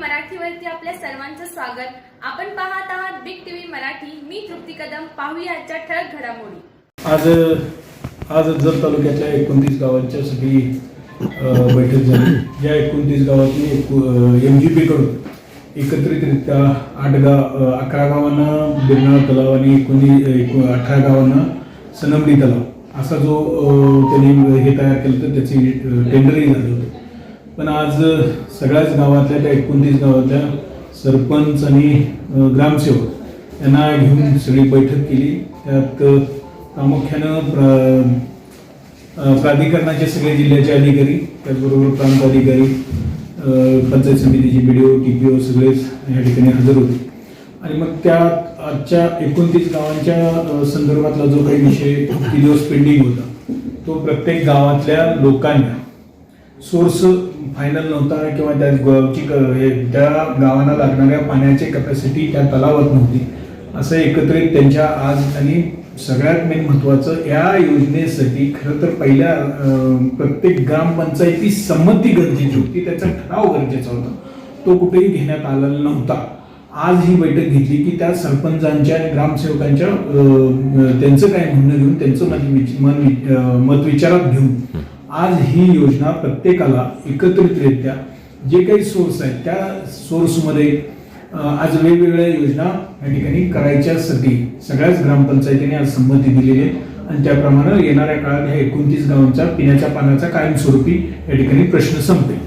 मराठीवरती आपल्या सर्वांचं स्वागत. आपण पाहत आहात बिग टीव्ही मराठी. मी तृप्ती कदम. पाहूया आजच्या ठळक घडामोडी. आज आज जत तालुक्यातल्या एकोणतीस गावांच्या सगळी बैठक झाली. या एकोणतीस गावातली एम जी पीकडून एकत्रितरित्या आठ गाव अकरा गावांना बिरनाळ तलाव आणि एकोणीस अठरा गावांना सनमडी तलाव. असा जो त्यांनी हे तयार केलं होतं त्याची टेंडरही झालं होतं. पण आज सगळ्याच गावातल्या त्या एकोणतीस गावातल्या सरपंच आणि ग्रामसेवक यांना घेऊन सगळी बैठक केली. त्यात प्रामुख्यानं प्रा प्राधिकरणाचे सगळे जिल्ह्याचे अधिकारी त्याचबरोबर प्रांत अधिकारी पंचायत समितीची B D O T P O सगळेच या ठिकाणी हजर होते. आणि मग त्या आजच्या एकोणतीस गावांच्या संदर्भातला जो काही विषय किती दिवस पेंडिंग होता. तो प्रत्येक गावातल्या लोकांना सोर्स फायनल नव्हता किंवा त्या गावची त्या गावांना लागणाऱ्या पाण्याची कपॅसिटी त्या तलावात नव्हती. असं एकत्रित त्यांच्या आज आणि सगळ्यात मेन महत्वाचं या योजनेसाठी खरं तर पहिल्या प्रत्येक ग्रामपंचायती संमती गरजेची होती. त्याचा ठराव गरजेचा होता. तो कुठेही घेण्यात आलेला नव्हता. आज ही बैठक घेतली की त्या सरपंचांच्या आणि ग्रामसेवकांच्या त्यांचं काय म्हणणं घेऊन त्यांचं मत मन मत विचारात घेऊन आज ही योजना प्रत्येकाला एकत्रितरित्या जे काही सोर्स आहेत त्या सोर्समध्ये आज वेगवेगळ्या योजना या ठिकाणी करायच्यासाठी सगळ्याच ग्रामपंचायतीने आज संमती दिलेली आहे. आणि त्याप्रमाणे येणाऱ्या काळात ह्या एकोणतीस गावांचा पिण्याच्या पाण्याचा कायमस्वरूपी या ठिकाणी प्रश्न संपेल